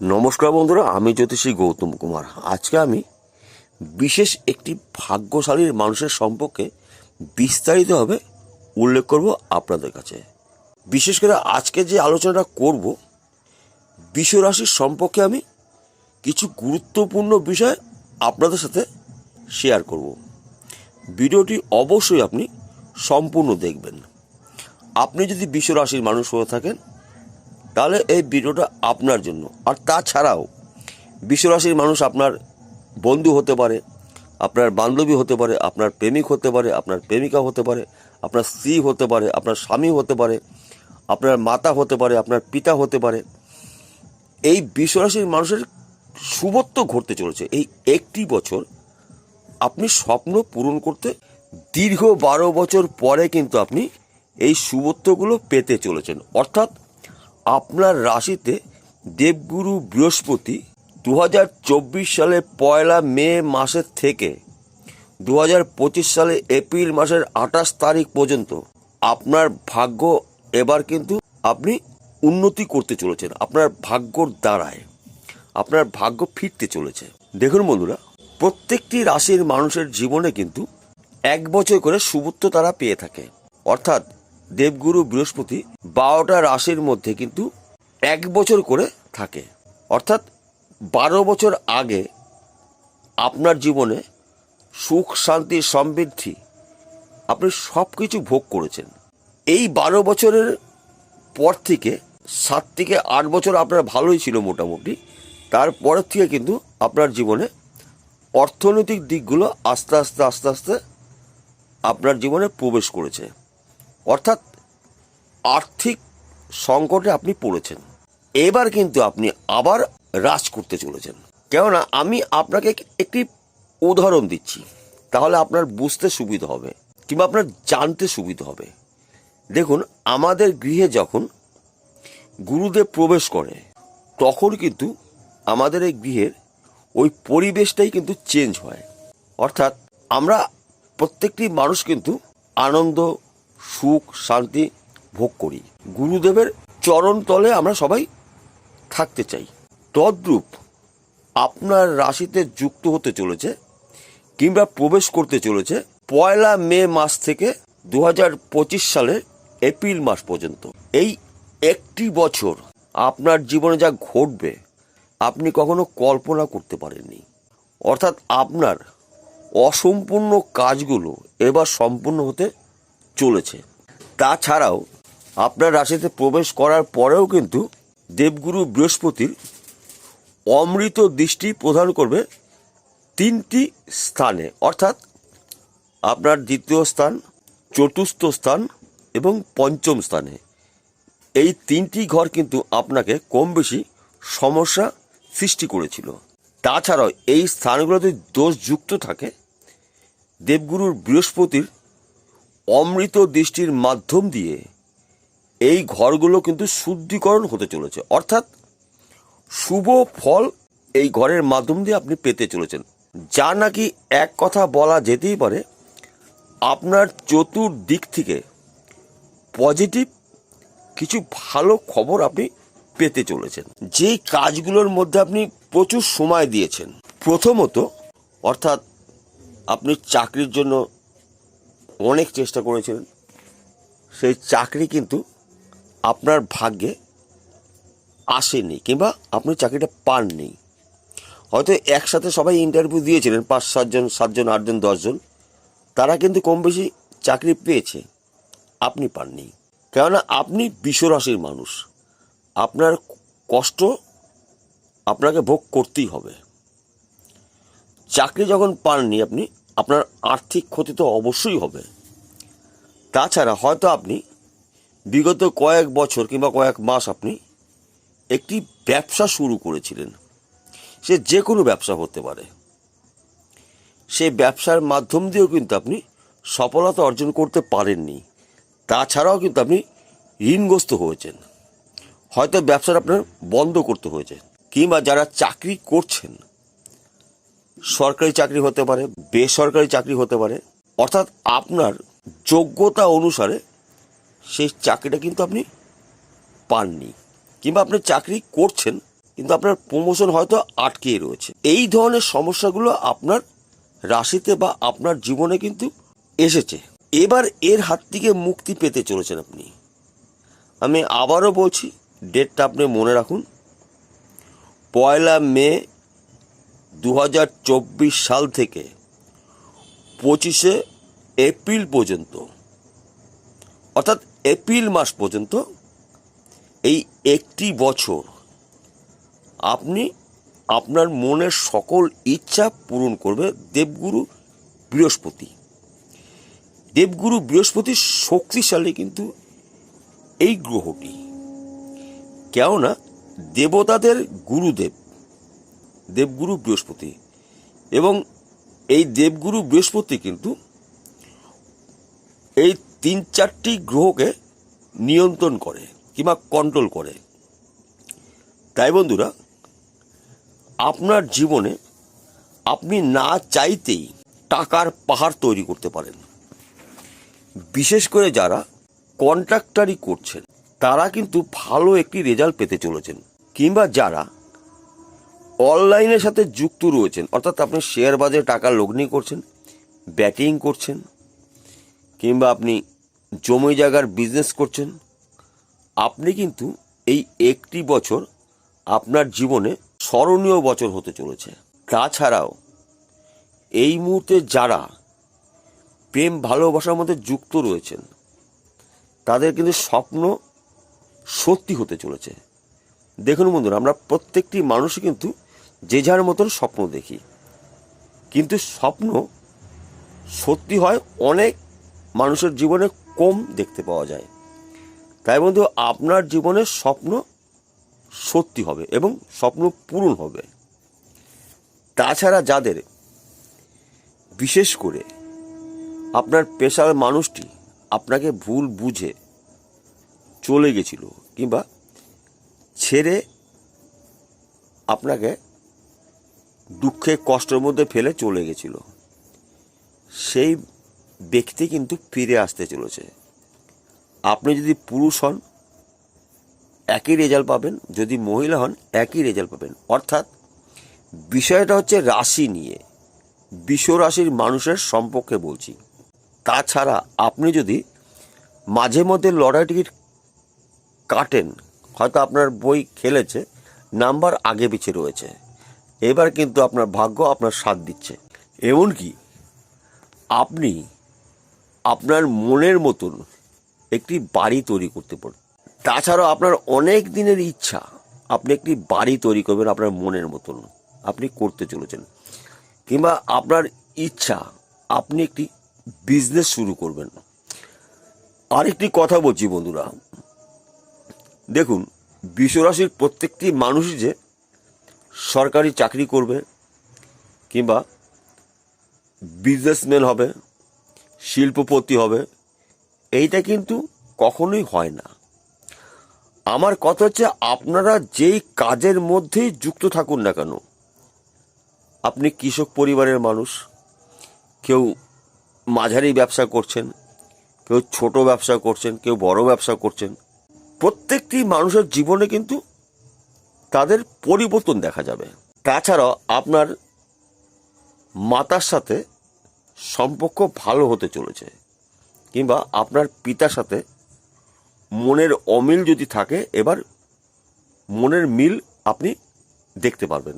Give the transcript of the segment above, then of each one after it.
নমস্কার বন্ধুরা, আমি জ্যোতিষী গৌতম কুমার। আজকে আমি বিশেষ একটি ভাগ্যশালীর মানুষের সম্পর্কে বিস্তারিতভাবে উল্লেখ করব আপনাদের কাছে। বিশেষ করে আজকে যে আলোচনাটা করব, বিশ্বরাশির সম্পর্কে আমি কিছু গুরুত্বপূর্ণ বিষয় আপনাদের সাথে শেয়ার করব। ভিডিওটি অবশ্যই আপনি সম্পূর্ণ দেখবেন। আপনি যদি বিশ্বরাশির মানুষ হয়ে থাকেন তাহলে এই ভিডিওটা আপনার জন্য। আর তাছাড়াও, বিশ্বরাশির মানুষ আপনার বন্ধু হতে পারে, আপনার বান্ধবী হতে পারে, আপনার প্রেমিক হতে পারে, আপনার প্রেমিকা হতে পারে, আপনার স্ত্রী হতে পারে, আপনার স্বামী হতে পারে, আপনার মাতা হতে পারে, আপনার পিতা হতে পারে। এই বিশ্বরাশির মানুষের শুভত্ব ঘটতে চলেছে। এই একটি বছর আপনি স্বপ্ন পূরণ করতে দীর্ঘ বারো বছর পরে কিন্তু আপনি এই শুভত্বগুলো পেতে চলেছেন। অর্থাৎ আপনার রাশিতে দেবগুরু বৃহস্পতি দু হাজার চব্বিশ সালে পয়লা মে মাসের থেকে দু হাজার পঁচিশ সালে এপ্রিল মাসের আঠাশ তারিখ পর্যন্ত আপনার ভাগ্য এবার কিন্তু আপনি উন্নতি করতে চলেছেন, আপনার ভাগ্যর দ্বারায়, আপনার ভাগ্য ফিরতে চলেছে। দেখুন বন্ধুরা, প্রত্যেকটি রাশির মানুষের জীবনে কিন্তু এক বছর করে শুভত্ব তারা পেয়ে থাকে। অর্থাৎ দেবগুরু বৃহস্পতি বারোটা রাশির মধ্যে কিন্তু এক বছর করে থাকে। অর্থাৎ বারো বছর আগে আপনার জীবনে সুখ, শান্তি, সমৃদ্ধি আপনি সব কিছু ভোগ করেছেন। এই বারো বছরের পর থেকে সাত থেকে আট বছর আপনার ভালোই ছিল মোটামুটি। তারপরের থেকে কিন্তু আপনার জীবনে অর্থনৈতিক দিকগুলো আস্তে আস্তে আস্তে আস্তে আপনার জীবনে প্রবেশ করেছে। অর্থাৎ আর্থিক সংকটে আপনি পড়েছেন। এবার কিন্তু আপনি আবার রাজ করতে চলেছেন। কেননা আমি আপনাকে একটি উদাহরণ দিচ্ছি। তাহলে আপনার বুঝতে সুবিধা হবে কিংবা আপনার জানতে সুবিধা হবে। দেখুন, আমাদের গৃহে যখন গুরুদেব প্রবেশ করে, তখন কিন্তু আমাদের এই গৃহের ওই পরিবেশটাই কিন্তু চেঞ্জ হয়। অর্থাৎ আমরা প্রত্যেকটি মানুষ কিন্তু আনন্দ সুখ, শান্তি ভোগ করি। গুরুদেবের চরণ তলে আমরা সবাই থাকতে চাই। তদ্রূপ আপনার রাশিতে যুক্ত হতে চলেছে কিংবা প্রবেশ করতে চলেছে পয়লা মে মাস থেকে দু হাজার পঁচিশ সালের এপ্রিল মাস পর্যন্ত। এই একটি বছর আপনার জীবনে যা ঘটবে, আপনি কখনো কল্পনা করতে পারেননি। অর্থাৎ আপনার অসম্পূর্ণ কাজগুলো এবার সম্পূর্ণ হতে চলেছে। তাছাড়াও, আপনার রাশিতে প্রবেশ করার পরেও কিন্তু দেবগুরু বৃহস্পতির অমৃত দৃষ্টি প্রদান করবে তিনটি স্থানে। অর্থাৎ আপনার দ্বিতীয় স্থান, চতুর্থ স্থান এবং পঞ্চম স্থানে। এই তিনটি ঘর কিন্তু আপনাকে কম বেশি সমস্যা সৃষ্টি করেছিল। তাছাড়াও এই স্থানগুলোতে দোষ যুক্ত থাকে দেবগুরুর বৃহস্পতির অমৃত দৃষ্টির মাধ্যম দিয়ে এই ঘরগুলো কিন্তু শুদ্ধিকরণ হতে চলেছে। অর্থাৎ শুভ ফল এই ঘরের মাধ্যম দিয়ে আপনি পেতে চলেছেন। যা নাকি এক কথা বলা যেতেই পারে, আপনার চতুর্দিক থেকে পজিটিভ কিছু ভালো খবর আপনি পেতে চলেছেন। যেই কাজগুলোর মধ্যে আপনি প্রচুর সময় দিয়েছেন। প্রথমত, অর্থাৎ আপনি চাকরির জন্য অনেক চেষ্টা করেছিলেন। সেই চাকরি কিন্তু আপনার ভাগ্যে আসেনি কিংবা আপনি চাকরিটা পাননি। হয়তো একসাথে সবাই ইন্টারভিউ দিয়েছিলেন, পাঁচ, সাতজন সাতজন, আটজন, দশজন। তারা কিন্তু কম বেশি চাকরি পেয়েছে। আপনি পাননি। কেননা আপনি বিশ্বরাশির মানুষ। আপনার কষ্ট আপনাকে ভোগ করতেই হবে। চাকরি যখন পাননি আপনি আপনার আর্থিক ক্ষতি তো অবশ্যই হবে। তাছাড়া হয়তো আপনি বিগত কয়েক বছর কিংবা কয়েক মাস আপনি একটি ব্যবসা শুরু করেছিলেন। সে যে কোনো ব্যবসা হতে পারে। সে ব্যবসার মাধ্যম দিয়েও কিন্তু আপনি সফলতা অর্জন করতে পারেননি। তাছাড়াও কিন্তু আপনি ঋণগ্রস্ত হয়েছেন। হয়তো ব্যবসাটা আপনার বন্ধ করতে হয়েছে, কিংবা যারা চাকরি করছেন সরকারি চাকরি হতে পারে, বেসরকারি চাকরি হতে পারে, অর্থাৎ আপনার যোগ্যতা অনুসারে সেই চাকরিটা কিন্তু আপনি পাননি। কিংবা আপনি চাকরি করছেন, কিন্তু আপনার প্রমোশন হয়তো আটকে রয়েছে। এই ধরনের সমস্যাগুলো আপনার রাশিতে বা আপনার জীবনে কিন্তু এসেছে। এবার এর হাত থেকে মুক্তি পেতে চলেছেন আপনি। আমি আবারও বলছি, ডেটটা আপনি মনে রাখুন। পয়লা মে দু হাজার চব্বিশ সাল থেকে পঁচিশে এপ্রিল পর্যন্ত, অর্থাৎ এপ্রিল মাস পর্যন্ত এই একটি বছর আপনি আপনার মনের সকল ইচ্ছা পূরণ করবে দেবগুরু বৃহস্পতি। দেবগুরু বৃহস্পতি শক্তিশালী কিন্তু এই গ্রহটি। কেননা দেবতাদের গুরুদেব দেবগুরু বৃহস্পতি। এবং এই দেবগুরু বৃহস্পতি কিন্তু এই তিন চারটি গ্রহকে নিয়ন্ত্রণ করে কিংবা কন্ট্রোল করে। তাই বন্ধুরা, আপনার জীবনে আপনি না চাইতেই টাকার পাহাড় তৈরি করতে পারেন। বিশেষ করে যারা কন্ট্রাক্টারি করছেন, তারা কিন্তু ভালো একটি রেজাল্ট পেতে চলেছেন। কিংবা যারা অনলাইনের সাথে যুক্ত রয়েছেন। অর্থাৎ আপনি শেয়ার বাজারে টাকা লগ্নি করছেন ব্যাটিং করছেন, কিংবা আপনি জমি জায়গার বিজনেস করছেন, আপনি কিন্তু এই একটি বছর আপনার জীবনে স্মরণীয় বছর হতে চলেছে। তাছাড়াও, এই মুহূর্তে যারা প্রেম ভালোবাসার মধ্যে যুক্ত রয়েছেন, তাদের কিন্তু স্বপ্ন সত্যি হতে চলেছে। দেখুন বন্ধুরা, আমরা প্রত্যেকটি মানুষই কিন্তু যে যার মতন স্বপ্ন দেখি। কিন্তু স্বপ্ন সত্যি হয় অনেক মানুষের জীবনে কম দেখতে পাওয়া যায়। তাই বন্ধু, আপনার জীবনের স্বপ্ন সত্যি হবে এবং স্বপ্ন পূরণ হবে। তাছাড়া যাদের বিশেষ করে আপনার পেশার মানুষটি আপনাকে ভুল বুঝে চলে গেছিল কিংবা ছেড়ে আপনাকে দুঃখে কষ্টের মধ্যে ফেলে চলে গেছিল। সেই ব্যক্তি কিন্তু ফিরে আসতে চলেছে। আপনি যদি পুরুষ হন, একই রেজাল্ট পাবেন। যদি মহিলা হন, একই রেজাল্ট পাবেন। অর্থাৎ বিষয়টা হচ্ছে রাশি নিয়ে। বিশ্ব রাশির মানুষের সম্পর্কে বলছি। তাছাড়া আপনি যদি মাঝে মধ্যে লটারি টিকিট কাটেন, হয়তো আপনার বই খেলেছে, নাম্বার আগে পিছিয়ে রয়েছে। এবার কিন্তু আপনার ভাগ্য আপনার সাথ দিচ্ছে। এমনকি আপনি আপনার মনের মতন একটি বাড়ি তৈরি করতে পারেন। তাছাড়াও আপনার অনেক দিনের ইচ্ছা, আপনি একটি বাড়ি তৈরি করবেন আপনার মনের মতন। আপনি করতে চলেছেন। কিংবা আপনার ইচ্ছা, আপনি একটি বিজনেস শুরু করবেন। আরেকটি কথা বলছি বন্ধুরা। দেখুন, বিশ্বরাশির প্রত্যেকটি মানুষই যে সরকারি চাকরি করবে কিংবা বিজনেসম্যান হবে, শিল্পপতি হবে, এইটা কিন্তু কখনোই হয় না। আমার কথা হচ্ছে আপনারা যেই কাজের মধ্যেই যুক্ত থাকুন না কেন, আপনি কৃষক পরিবারের মানুষ, কেউ মাঝারি ব্যবসা করছেন, কেউ ছোট ব্যবসা করছেন, কেউ বড় ব্যবসা করছেন, প্রত্যেকটি মানুষের জীবনে কিন্তু তাদের পরিবর্তন দেখা যাবে। তাছাড়াও আপনার মাতার সাথে সম্পর্ক ভালো হতে চলেছে, কিংবা আপনার পিতার সাথে মনের অমিল যদি থাকে, এবার মনের মিল আপনি দেখতে পারবেন।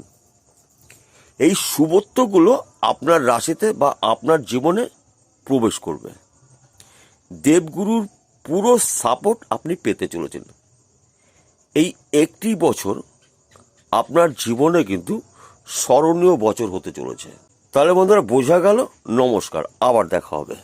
এই শুভত্বগুলো আপনার রাশিতে বা আপনার জীবনে প্রবেশ করবে। দেবগুরুর পুরো সাপোর্ট আপনি পেতে চলেছেন। এই একটি বছর আপনার জীবনে কিন্তু স্মরণীয় বছর হতে চলেছে। তাহলে বন্ধুরা, বোঝা গেল, নমস্কার, আবার দেখা হবে।